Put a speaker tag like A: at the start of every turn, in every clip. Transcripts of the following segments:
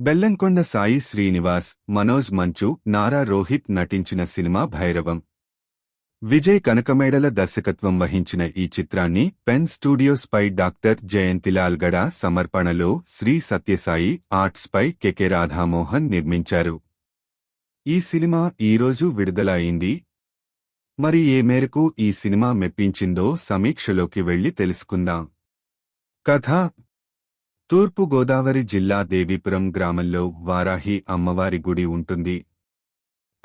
A: బెల్లంకొండ సాయి శ్రీనివాస్ మనోజ్ మంచు నారా రోహిత్ నటించిన సినిమా భైరవం. విజయ్ కనకమేడల దర్శకత్వం వహించిన ఈ చిత్రాన్ని పెన్ స్టూడియోస్ పై డాక్టర్ జయంతిలాల్ గడ సమర్పణలో శ్రీ సత్యసాయి ఆర్ట్స్ పై కెకె రాధామోహన్ నిర్మించారు. ఈ సినిమా ఈరోజు విడుదల అయింది మరి ఏ మేరకు ఈ సినిమా మెప్పించిందో సమీక్షలోకి వెళ్ళి తెలుసుకుందాం. కథ తూర్పు గోదావరి జిల్లా దేవీపురం గ్రామంలో వారాహి అమ్మవారి గుడి ఉంటుంది.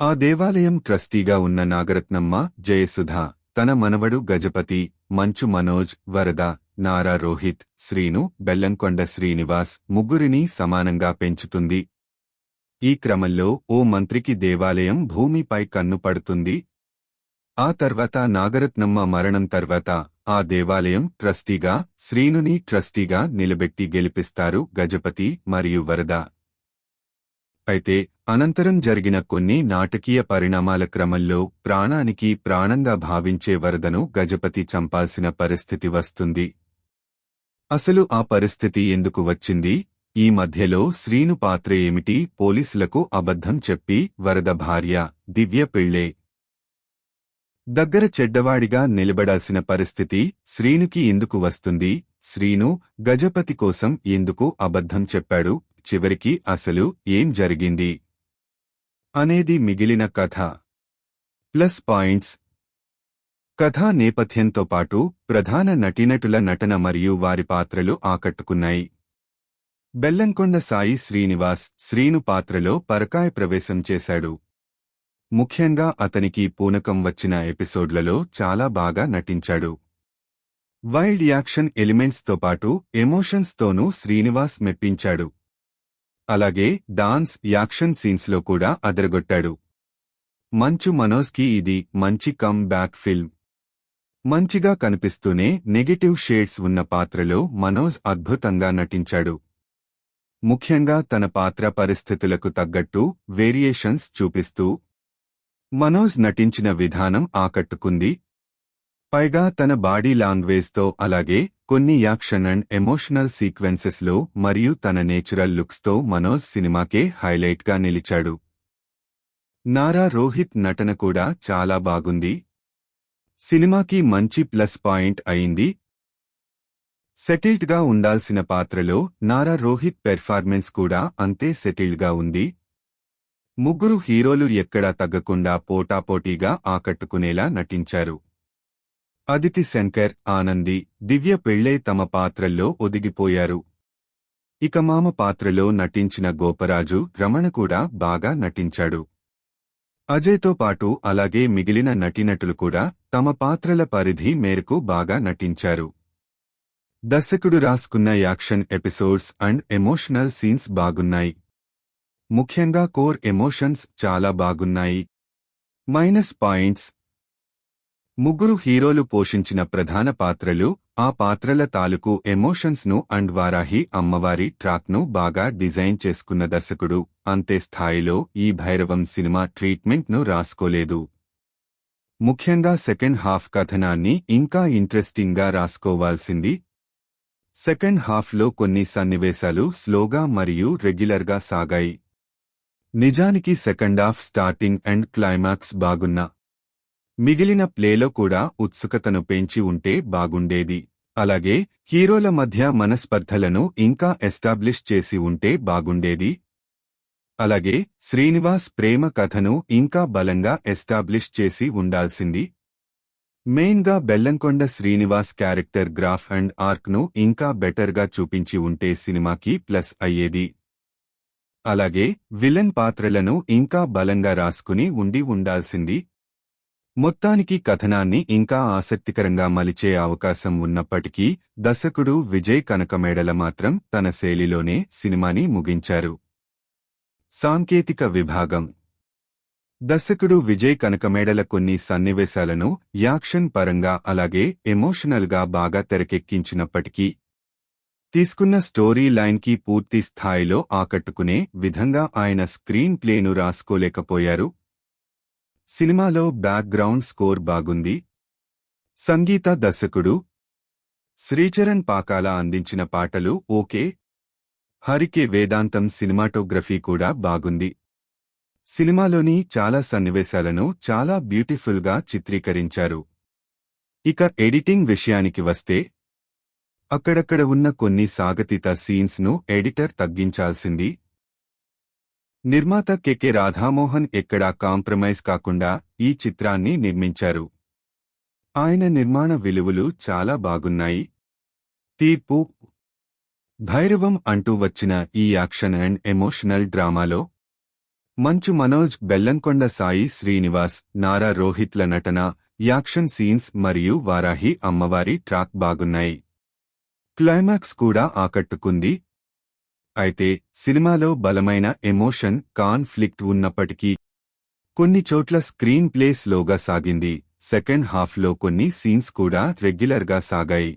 A: ఆ దేవాలయం ట్రస్టీగా ఉన్న నాగరత్నమ్మ జయసుధ తన మనవడు గజపతి మంచు మనోజ్ వరద నారా రోహిత్ శ్రీను బెల్లంకొండ శ్రీనివాస్ ముగ్గురిని సమానంగా పెంచుతుంది. ఈ క్రమంలో ఓ మంత్రికి దేవాలయం భూమిపై కన్ను పడుతుంది. ఆ తర్వాత నాగరత్నమ్మ మరణం తర్వాత ఆ దేవాలయం ట్రస్టీగా శ్రీనుని ట్రస్టీగా నిలబెట్టి గెలిపిస్తారు గజపతి మరియు వరద. అయితే అనంతరం జరిగిన కొన్ని నాటకీయ పరిణామాల క్రమంలో ప్రాణానికి ప్రాణంగా భావించే వరదను గజపతి చంపాల్సిన పరిస్థితి వస్తుంది. అసలు ఆ పరిస్థితి ఎందుకు వచ్చింది? ఈ మధ్యలో శ్రీను పాత్ర ఏమిటి? పోలీసులకు అబద్ధం చెప్పి వరద భార్య దివ్య పెళ్ళే దగ్గర చెడ్డవాడిగా నిలబడాల్సిన పరిస్థితి శ్రీనుకి ఎందుకు వస్తుంది? శ్రీను గజపతి కోసం ఎందుకు అబద్ధం చెప్పాడు? చివరికి అసలు ఏం జరిగింది? అనేది మిగిలిన కథ. Plus points. కథా నేపథ్యంతో పాటు ప్రధాన నటీనటుల నటన మరియు వారి పాత్రలు ఆకట్టుకున్నాయి. బెల్లంకొండ సాయి శ్రీనివాస్ శ్రీను పాత్రలో పరకాయ ప్రవేశం చేశాడు. ముఖ్యంగా అతనికి పూనకం వచ్చిన ఎపిసోడ్లలో చాలా బాగా నటించాడు. వైల్డ్ యాక్షన్ ఎలిమెంట్స్తో పాటు ఎమోషన్స్తోనూ శ్రీనివాస్ మెప్పించాడు. అలాగే డాన్స్ యాక్షన్ సీన్స్లో కూడా అదరగొట్టాడు. మంచు మనోజ్కి ఇది మంచి కమ్ బ్యాక్ ఫిల్మ్. మంచిగా కనిపిస్తూనే నెగటివ్ షేడ్స్ ఉన్న పాత్రలో మనోజ్ అద్భుతంగా నటించాడు. ముఖ్యంగా తన పాత్ర పరిస్థితులకు తగ్గట్టు వేరియేషన్స్ చూపిస్తూ మనోజ్ నటించిన విధానం ఆకట్టుకుంది. పైగా తన బాడీ లాంగ్వేజ్తో అలాగే కొన్ని యాక్షన్ అండ్ ఎమోషనల్ సీక్వెన్సెస్లో మరియు తన నేచురల్ లుక్స్తో మనోజ్ సినిమాకే హైలైట్గా నిలిచాడు. నారా రోహిత్ నటన కూడా చాలా బాగుంది. సినిమాకి మంచి ప్లస్ పాయింట్ అయింది. సెటిల్డ్గా ఉండాల్సిన పాత్రలో నారా రోహిత్ పెర్ఫార్మెన్స్ కూడా అంతే సెటిల్డ్గా ఉంది. ముగ్గురు హీరోలు ఎక్కడా తగ్గకుండా పోటాపోటీగా ఆకట్టుకునేలా నటించారు. అదితి శంకర్ ఆనంది దివ్య పెళ్ళై తమ పాత్రల్లో ఒదిగిపోయారు. ఇక మామ పాత్రలో నటించిన గోపరాజు రమణ కూడా బాగా నటించాడు. అజయ్తో పాటు అలాగే మిగిలిన నటీనటులు కూడా తమ పాత్రల పరిధి మేరకు బాగా నటించారు. దర్శకుడు రాసుకున్న action episodes and emotional scenes బాగున్నాయి. ముఖ్యంగా కోర్ ఎమోషన్స్ చాలా బాగున్నాయి. Minus points. ముగ్గురు హీరోలు పోషించిన ప్రధాన పాత్రలు ఆ పాత్రల తాలూకు ఎమోషన్స్ను అండ్ వారాహి అమ్మవారి ట్రాక్ను బాగా డిజైన్ చేసుకున్న దర్శకుడు అంతే స్థాయిలో ఈ భైరవం సినిమా ట్రీట్మెంట్ను రాసుకోలేదు. ముఖ్యంగా సెకండ్ హాఫ్ కథనాన్ని ఇంకా ఇంట్రెస్టింగ్గా రాసుకోవాల్సింది. సెకండ్ హాఫ్లో కొన్ని సన్నివేశాలు స్లోగా మరియు రెగ్యులర్గా సాగాయి. నిజానికి second half starting and climax బాగున్నా. మిగిలిన ప్లేలో కూడా ఉత్సుకతను పెంచి ఉంటే బాగుండేది. అలాగే హీరోల మధ్య మనస్పర్ధలను ఇంకా ఎస్టాబ్లిష్ చేసి ఉంటే బాగుండేది. అలాగే శ్రీనివాస్ ప్రేమ కథను ఇంకా బలంగా ఎస్టాబ్లిష్ చేసి ఉండాల్సింది. మెయిన్గా Bellamkonda Srinivas character graph and ఆర్క్ను ఇంకా బెటర్గా చూపించి ఉంటే సినిమాకి ప్లస్ అయ్యేది. అలాగే విలన్ పాత్రలను ఇంకా బలంగా రాసుకుని ఉండి ఉండాల్సింది. మొత్తానికి కథనాన్ని ఇంకా ఆసక్తికరంగా మలిచే అవకాశం ఉన్నప్పటికీ దర్శకుడు విజయ్ కనకమేడల మాత్రం తన శైలిలోనే సినిమాని ముగించారు. సాంకేతిక విభాగం. దర్శకుడు విజయ్ కనకమేడల కొన్ని సన్నివేశాలను యాక్షన్ పరంగా అలాగే ఎమోషనల్గా బాగా తెరకెక్కించినప్పటికీ తీసుకున్న స్టోరీ లైన్కి పూర్తి స్థాయిలో ఆకట్టుకునే విధంగా ఆయన స్క్రీన్ ప్లేను రాసుకోలేకపోయారు. సినిమాలో బ్యాక్గ్రౌండ్ స్కోర్ బాగుంది. సంగీత దర్శకుడు శ్రీచరణ్ పాకాల అందించిన పాటలు ఓకే. హరికే వేదాంతం సినిమాటోగ్రఫీ కూడా బాగుంది. సినిమాలోని చాలా సన్నివేశాలను చాలా బ్యూటిఫుల్గా చిత్రీకరించారు. ఇక ఎడిటింగ్ విషయానికి వస్తే అక్కడక్కడ ఉన్న కొన్ని సాగతిత సీన్స్ను ఎడిటర్ తగ్గించాల్సింది. నిర్మాత కెకె రాధామోహన్ ఎక్కడా కాంప్రమైజ్ కాకుండా ఈ చిత్రాన్ని నిర్మించారు. ఆయన నిర్మాణ విలువలు చాలా బాగున్నాయి. తీర్పు. భైరవం అంటూ వచ్చిన ఈ యాక్షన్ అండ్ ఎమోషనల్ డ్రామాలో మంచు మనోజ్ బెల్లంకొండ సాయి శ్రీనివాస్ నారా రోహిత్ల నటన యాక్షన్ సీన్స్ మరియు వారాహి అమ్మవారి ట్రాక్ బాగున్నాయి. క్లైమాక్స్ కూడా ఆకట్టుకుంది. అయితే సినిమాలో బలమైన ఎమోషన్ కాన్ఫ్లిక్ట్ ఉన్నప్పటికీ కొన్ని చోట్ల స్క్రీన్ ప్లే స్లోగా సాగింది. సెకండ్ హాఫ్లో కొన్ని సీన్స్ కూడా రెగ్యులర్గా సాగాయి.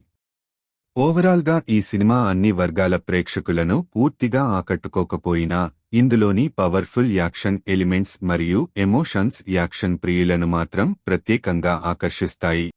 A: ఓవరాల్గా ఈ సినిమా అన్ని వర్గాల ప్రేక్షకులను పూర్తిగా ఆకట్టుకోకపోయినా ఇందులోని పవర్ఫుల్ యాక్షన్ ఎలిమెంట్స్ మరియు ఎమోషన్స్ యాక్షన్ ప్రియులను మాత్రం ప్రత్యేకంగా ఆకర్షిస్తాయి.